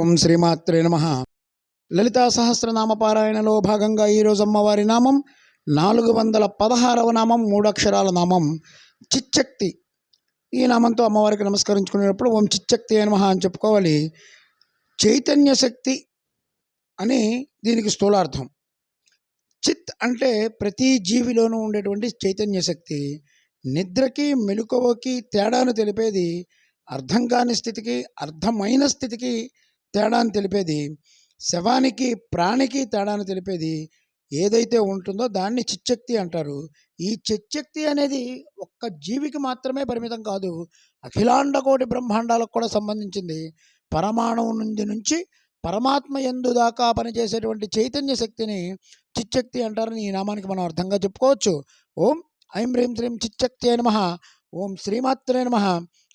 ఓం శ్రీమాత్రే నమ. లలితా సహస్రనామ పారాయణలో భాగంగా ఈరోజు అమ్మవారి నామం నాలుగు వందల పదహారవ నామం మూడక్షరాల నామం చిచ్చక్తి. ఈ నామంతో అమ్మవారికి నమస్కరించుకునేటప్పుడు ఓం చిచ్చక్తి నమ అని చెప్పుకోవాలి. చైతన్య శక్తి అని దీనికి స్థూలార్థం. చిత్ అంటే ప్రతి జీవిలోనూ ఉండేటువంటి చైతన్య శక్తి. నిద్రకి మెలుకువకి తేడాను తెలిపేది అర్థం కాని స్థితికి అర్థమైన స్థితికి తేడాను తెలిపేది శవానికి ప్రాణికి తేడాను తెలిపేది ఏదైతే ఉంటుందో దాన్ని చిచ్చక్తి అంటారు. ఈ చిచ్చక్తి అనేది ఒక్క జీవికి మాత్రమే పరిమితం కాదు అఖిలాండ కోటి బ్రహ్మాండాలకు కూడా సంబంధించింది. పరమాణువు నుండి నుంచి పరమాత్మ ఎందు దాకా పనిచేసేటువంటి చైతన్య శక్తిని చిచ్చక్తి అంటారని ఈ నామానికి మనం అర్థంగా చెప్పుకోవచ్చు. ఓం ఐం హ్రీం శ్రీం చిచ్చక్తి నమ. ఓం శ్రీమాత్రే నమ.